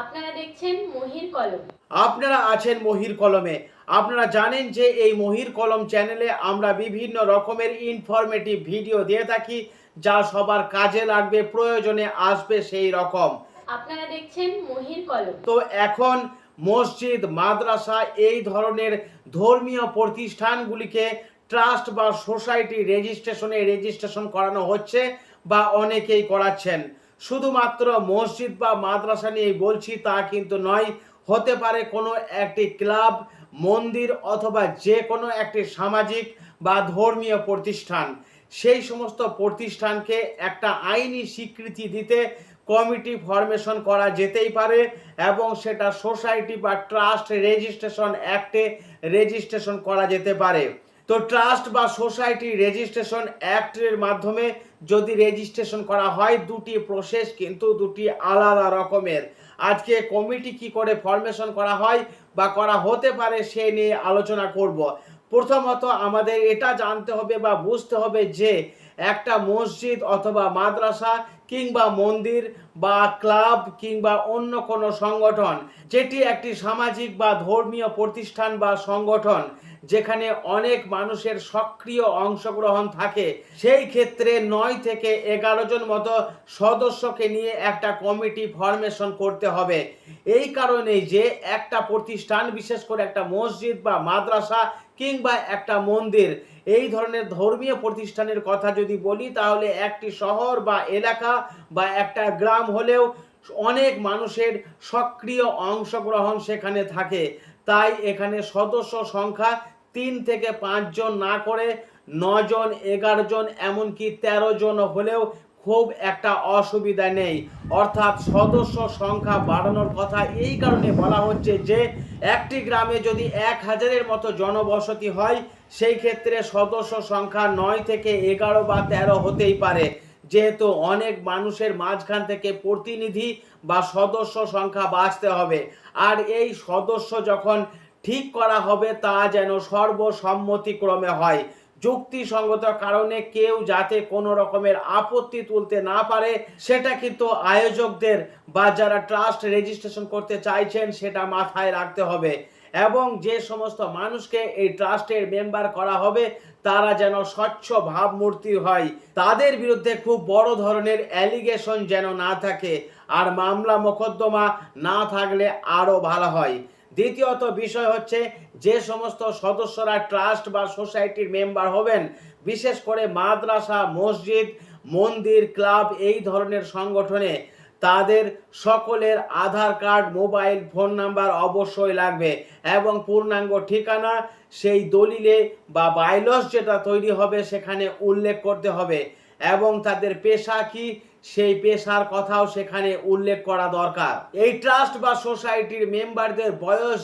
আপনারা দেখছেন মহির কলম। আপনারা আছেন মহির কলমে। আপনারা জানেন যে এই মহির কলম চ্যানেলে আমরা বিভিন্ন রকমের ইনফরমেটিভ ভিডিও দিয়ে থাকি যা সবার কাজে লাগবে প্রয়োজনে আসবে সেই রকম। আপনারা দেখছেন মহির কলম। তো এখন মসজিদ মাদ্রাসা এই ধরনের ধর্মীয় প্রতিষ্ঠানগুলিকে ট্রাস্ট বা সোসাইটি রেজিস্ট্রেশনে রেজিস্ট্রেশন করানো হচ্ছে বা অনেকেই করাচ্ছেন। শুধুমাত্র মসজিদ বা মাদ্রাসা নিয়ে বলছি, তা কিন্তু নয়। হতে পারে কোনো একটি ক্লাব, মন্দির অথবা যে কোনো একটি সামাজিক বা ধর্মীয় প্রতিষ্ঠান। সেই সমস্ত প্রতিষ্ঠানকে একটা আইনি স্বীকৃতি দিতে কমিটি ফরমেশন করা যেতেই পারে এবং সেটা সোসাইটি বা ট্রাস্ট রেজিস্ট্রেশন অ্যাক্টে রেজিস্ট্রেশন করা যেতে পারে। তো ট্রাস্ট বা সোসাইটি রেজিস্ট্রেশন অ্যাক্টের মাধ্যমে যদি রেজিস্ট্রেশন করা হয়, দুটি প্রসেস কিন্তু দুটি আলাদা রকমের। আজকে কমিটি কি করে ফর্মেশন করা হয় বা করা হতে পারে সে নিয়ে আলোচনা করব। প্রথমত আমাদের এটা জানতে হবে বা বুঝতে হবে যে একটা মসজিদ অথবা মাদ্রাসা কিংবা মন্দির বা ক্লাব কিংবা অন্য কোনো সংগঠন, যেটি একটি সামাজিক বা ধর্মীয় প্রতিষ্ঠান বা সংগঠন, যেখানে অনেক মানুষের সক্রিয় অংশগ্রহণ থাকে। সেই ক্ষেত্রে নয় থেকে এগারো জন মতো সদস্যকে নিয়ে একটা কমিটি ফরমেশন করতে হবে। এই কারণেই যে একটা প্রতিষ্ঠান, বিশেষ করে একটা মসজিদ বা মাদ্রাসা কিংবা একটা মন্দির এই ধরনের ধর্মীয় প্রতিষ্ঠানের কথা যদি বলি, তাহলে একটি শহর বা এলাকা বা একটা গ্রাম হলেও অনেক মানুষের সক্রিয় অংশগ্রহণ সেখানে থাকে। তাই এখানে সদস্য সংখ্যা তিন থেকে পাঁচজন না করে নজন, এগারো জন, এমনকি তেরো জন হলেও খুব একটা অসুবিধা নেই। অর্থাৎ সদস্য সংখ্যা বাড়ানোর কথা এই কারণে বলা হচ্ছে যে, একটি গ্রামে যদি এক হাজারের মতো জনবসতি হয়, সেই ক্ষেত্রে সদস্য সংখ্যা নয় থেকে এগারো বা তেরো হতেই পারে। যেহেতু অনেক মানুষের মাঝখান থেকে প্রতিনিধি বা সদস্য সংখ্যা বাঁচতে হবে। আর এই সদস্য যখন ঠিক করা হবে, তা যেন সর্বসম্মতিক্রমে হয়। যুক্তিসঙ্গত কারণে কেউ যাতে কোনো রকমের আপত্তি তুলতে না পারে, সেটা কিন্তু আয়োজকদের বা যারা ট্রাস্ট রেজিস্ট্রেশন করতে চাইছেন, সেটা মাথায় রাখতে হবে। এবং যে সমস্ত মানুষকে এই ট্রাস্টের মেম্বার করা হবে, তারা যেন স্বচ্ছ ভাবমূর্তি হয়। তাদের বিরুদ্ধে খুব বড় ধরনের অ্যালিগেশন যেন না থাকে, আর মামলা মোকদ্দমা না থাকলে আরও ভালো হয়। দ্বিতীয়ত বিষয় হচ্ছে যে সমস্ত সদস্যরা ট্রাস্ট বা সোসাইটির মেম্বার হবেন, বিশেষ করে মাদ্রাসা, মসজিদ, মন্দির, ক্লাব, এই ধরনের সংগঠনে তাদের সকলের Aadhaar card, mobile, phone number অবশ্যই লাগবে এবং পূর্ণাঙ্গ ঠিকানা সেই দলিলে বা বাইলস যেটা তৈরি হবে সেখানে উল্লেখ করতে হবে। এবং তাদের পেশা কি? সেই পেশার কথাও সেখানে উল্লেখ করা দরকার। এই ট্রাস্ট বা সোসাইটির মেম্বারদের বয়স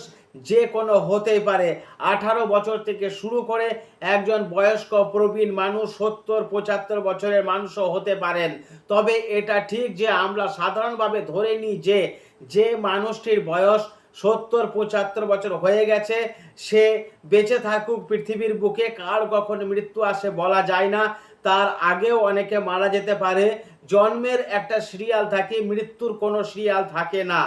যে কোনো হতেই পারে। আঠারো বছর থেকে শুরু করে একজন বয়স্ক প্রবীণ মানুষ সত্তর, পঁচাত্তর বছরের মানুষও হতে পারেন। তবে এটা ঠিক যে আমরা সাধারণভাবে ধরে নিই যে যে মানুষটির বয়স সত্তর, পঁচাত্তর বছর হয়ে গেছে, সে বেঁচে থাকুক পৃথিবীর বুকে, কার কখন মৃত্যু আসে বলা যায় না। তার আগেও অনেকে মারা যেতে পারে। জন্মের একটা সিরিয়াল থাকে, মৃত্যুর কোনো সিরিয়াল থাকে না।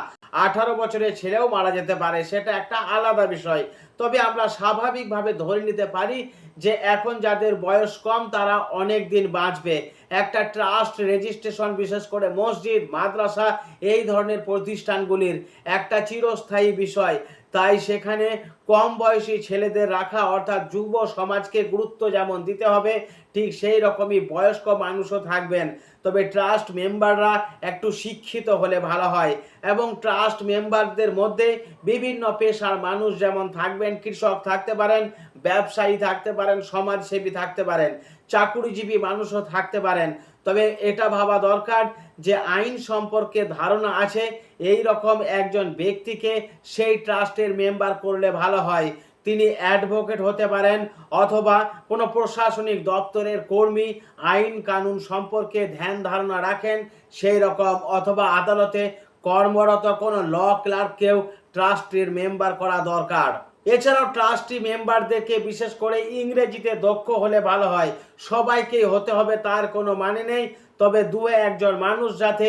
আঠারো বছরের ছেলেও মারা যেতে পারে, সেটা একটা আলাদা বিষয়। তবে আমরা স্বাভাবিকভাবে ধরে নিতে পারি যে এখন যাদের বয়স কম, তারা অনেক দিন বাঁচবে। একটা ট্রাস্ট রেজিস্ট্রেশন, বিশেষ করে মসজিদ, মাদ্রাসা, এই ধরনের প্রতিষ্ঠানগুলির একটা চিরস্থায়ী বিষয়। তাই সেখানে কম বয়সী ছেলেদের রাখা অর্থাৎ যুব সমাজকে গুরুত্ব যেমন দিতে হবে, ঠিক সেই রকমই বয়স্ক মানুষও থাকবেন। তবে ট্রাস্ট মেম্বাররা একটু শিক্ষিত হলে ভালো হয় এবং ট্রাস্ট মেম্বারদের মধ্যে বিভিন্ন পেশার মানুষ যেমন থাকবেন, কৃষক থাকতে পারেন, ব্যবসায়ী থাকতে পারেন, সমাজসেবী থাকতে পারেন, চাকুরিজীবী মানুষও থাকতে পারেন। তবে এটা ভাবা দরকার যে আইন সম্পর্কে ধারণা আছে, এই রকম একজন ব্যক্তিকে সেই ট্রাস্টের মেম্বার করলে ভালো হয়। তিনি অ্যাডভোকেট হতে পারেন অথবা কোনো প্রশাসনিক দপ্তরের কর্মী আইন কানুন সম্পর্কে ধ্যান ধারণা রাখেন সেই রকম, অথবা আদালতে কর্মরত কোনো ল ক্লার্ককেও ট্রাস্টের মেম্বার করা দরকার। এছাড়াও ট্রাস্টি মেম্বারদেরকে বিশেষ করে ইংরেজিতে দক্ষ হলে ভালো হয়। সবাইকেই হতে হবে, তার কোনো মানে নেই। তবে দু একজন মানুষ যাতে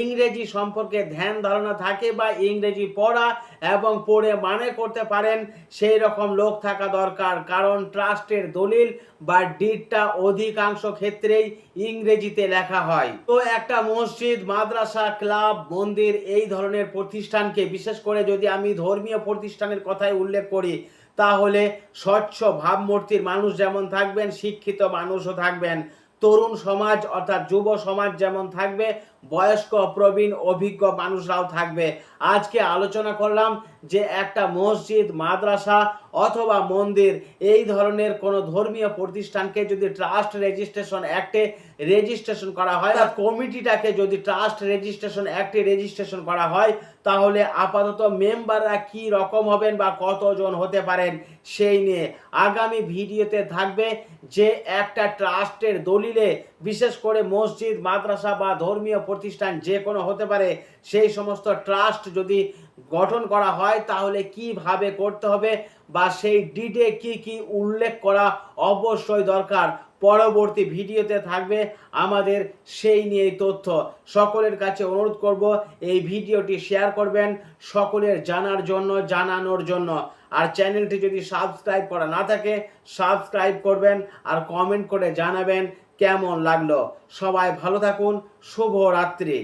ইংরেজি সম্পর্কে ধ্যান ধারণা থাকে বা ইংরেজি পড়া এবং পড়ে মানে করতে পারেন, সেই রকম লোক থাকা দরকার। কারণ ট্রাস্টের দলিল বা ডিটটা অধিকাংশ ক্ষেত্রেই ইংরেজিতে লেখা হয়। তো একটা মসজিদ, মাদ্রাসা, ক্লাব, মন্দির এই ধরনের প্রতিষ্ঠানকে, বিশেষ করে যদি আমি ধর্মীয় প্রতিষ্ঠানের কথাই উল্লেখ করি, তাহলে স্বচ্ছ ভাবমূর্তির মানুষ যেমন থাকবেন, শিক্ষিত মানুষও থাকবেন। তরুণ সমাজ অর্থাৎ যুব সমাজ যেমন থাকবে বয়স্ক, প্রবীণ, অভিজ্ঞ মানুষরাও থাকবে। আজকে আলোচনা করলাম যে একটা মসজিদ, মাদ্রাসা অথবা মন্দির, এই ধরনের কোনো ধর্মীয় প্রতিষ্ঠানকে যদি ট্রাস্ট রেজিস্ট্রেশন অ্যাক্টে রেজিস্ট্রেশন করা হয় অর্থাৎ কমিটিটাকে যদি ট্রাস্ট রেজিস্ট্রেশন অ্যাক্টে রেজিস্ট্রেশন করা হয়, তাহলে আপাতত মেম্বাররা কি রকম হবেন বা কতজন হতে পারেন সেই নিয়ে আগামী ভিডিওতে থাকবে যে একটা ট্রাস্টের দলিলে বিশেষ করে মসজিদ, মাদ্রাসা বা ধর্মীয় প্রতিষ্ঠান যে কোনো হতে পারে, সেই সমস্ত ট্রাস্ট যদি গঠন করা হয়, তাহলে কীভাবে করতে হবে বা সেই ডিডে কি কি উল্লেখ করা অবশ্যই দরকার। পরবর্তী ভিডিওতে থাকবে আমাদের সেই নিয়ে তথ্য। সকলের কাছে অনুরোধ করব, এই ভিডিওটি শেয়ার করবেন সকলের জানার জন্য, জানানোর জন্য। আর চ্যানেলটি যদি সাবস্ক্রাইব করা না থাকে, সাবস্ক্রাইব করবেন আর কমেন্ট করে জানাবেন কেমন লাগল? সবাই ভালো থাকুন শুভ রাত্রি